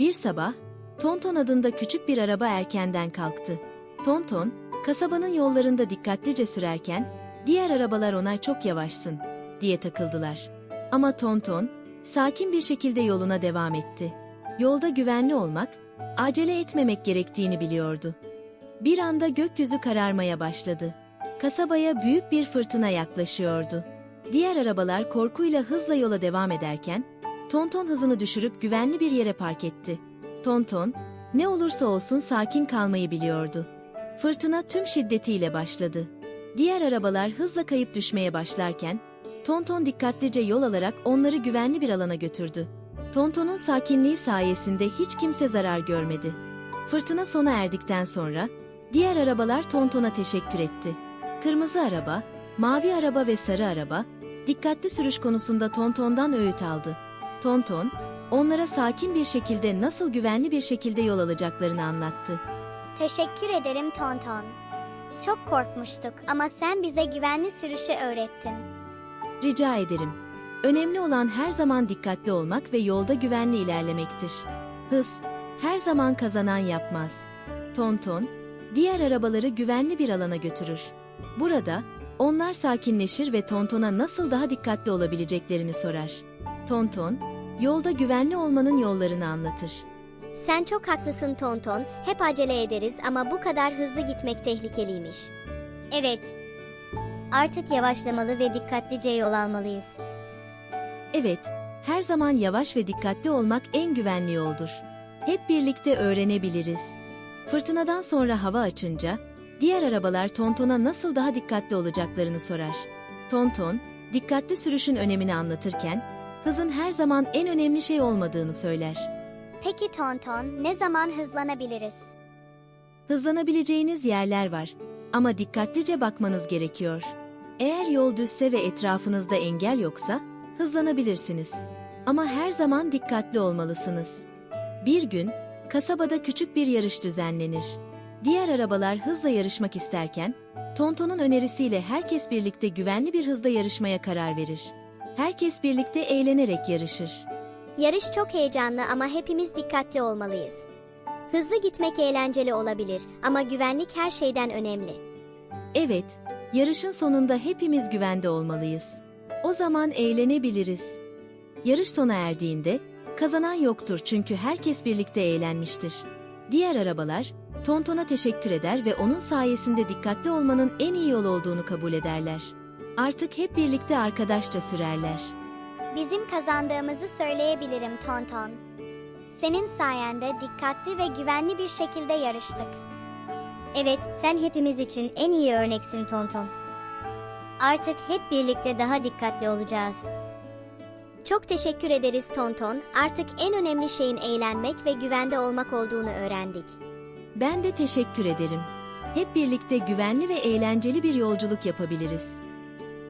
Bir sabah, Tonton adında küçük bir araba erkenden kalktı. Tonton, kasabanın yollarında dikkatlice sürerken, diğer arabalar ona çok yavaşsın, diye takıldılar. Ama Tonton, sakin bir şekilde yoluna devam etti. Yolda güvenli olmak, acele etmemek gerektiğini biliyordu. Bir anda gökyüzü kararmaya başladı. Kasabaya büyük bir fırtına yaklaşıyordu. Diğer arabalar korkuyla hızla yola devam ederken, Tonton hızını düşürüp güvenli bir yere park etti. Tonton, ne olursa olsun sakin kalmayı biliyordu. Fırtına tüm şiddetiyle başladı. Diğer arabalar hızla kayıp düşmeye başlarken, Tonton dikkatlice yol alarak onları güvenli bir alana götürdü. Tonton'un sakinliği sayesinde hiç kimse zarar görmedi. Fırtına sona erdikten sonra, diğer arabalar Tonton'a teşekkür etti. Kırmızı araba, mavi araba ve sarı araba, dikkatli sürüş konusunda Tonton'dan öğüt aldı. Tonton, onlara sakin bir şekilde nasıl güvenli bir şekilde yol alacaklarını anlattı. Teşekkür ederim Tonton. Çok korkmuştuk ama sen bize güvenli sürüşü öğrettin. Rica ederim. Önemli olan her zaman dikkatli olmak ve yolda güvenli ilerlemektir. Hız, her zaman kazanan yapmaz. Tonton, diğer arabaları güvenli bir alana götürür. Burada, onlar sakinleşir ve Tonton'a nasıl daha dikkatli olabileceklerini sorar. Tonton, yolda güvenli olmanın yollarını anlatır. Sen çok haklısın Tonton. Hep acele ederiz ama bu kadar hızlı gitmek tehlikeliymiş. Evet. Artık yavaşlamalı ve dikkatlice yol almalıyız. Evet, her zaman yavaş ve dikkatli olmak en güvenli yoldur. Hep birlikte öğrenebiliriz. Fırtınadan sonra hava açınca, diğer arabalar Tonton'a nasıl daha dikkatli olacaklarını sorar. Tonton, dikkatli sürüşün önemini anlatırken, hızın her zaman en önemli şey olmadığını söyler. Peki Tonton, ne zaman hızlanabiliriz? Hızlanabileceğiniz yerler var ama dikkatlice bakmanız gerekiyor. Eğer yol düzse ve etrafınızda engel yoksa hızlanabilirsiniz. Ama her zaman dikkatli olmalısınız. Bir gün kasabada küçük bir yarış düzenlenir. Diğer arabalar hızla yarışmak isterken Tonton'un önerisiyle herkes birlikte güvenli bir hızda yarışmaya karar verir. Herkes birlikte eğlenerek yarışır. Yarış çok heyecanlı ama hepimiz dikkatli olmalıyız. Hızlı gitmek eğlenceli olabilir ama güvenlik her şeyden önemli. Evet, yarışın sonunda hepimiz güvende olmalıyız. O zaman eğlenebiliriz. Yarış sona erdiğinde kazanan yoktur çünkü herkes birlikte eğlenmiştir. Diğer arabalar Tonton'a teşekkür eder ve onun sayesinde dikkatli olmanın en iyi yol olduğunu kabul ederler. Artık hep birlikte arkadaşça sürerler. Bizim kazandığımızı söyleyebilirim Tonton. Senin sayende dikkatli ve güvenli bir şekilde yarıştık. Evet, sen hepimiz için en iyi örneksin Tonton. Artık hep birlikte daha dikkatli olacağız. Çok teşekkür ederiz Tonton. Artık en önemli şeyin eğlenmek ve güvende olmak olduğunu öğrendik. Ben de teşekkür ederim. Hep birlikte güvenli ve eğlenceli bir yolculuk yapabiliriz.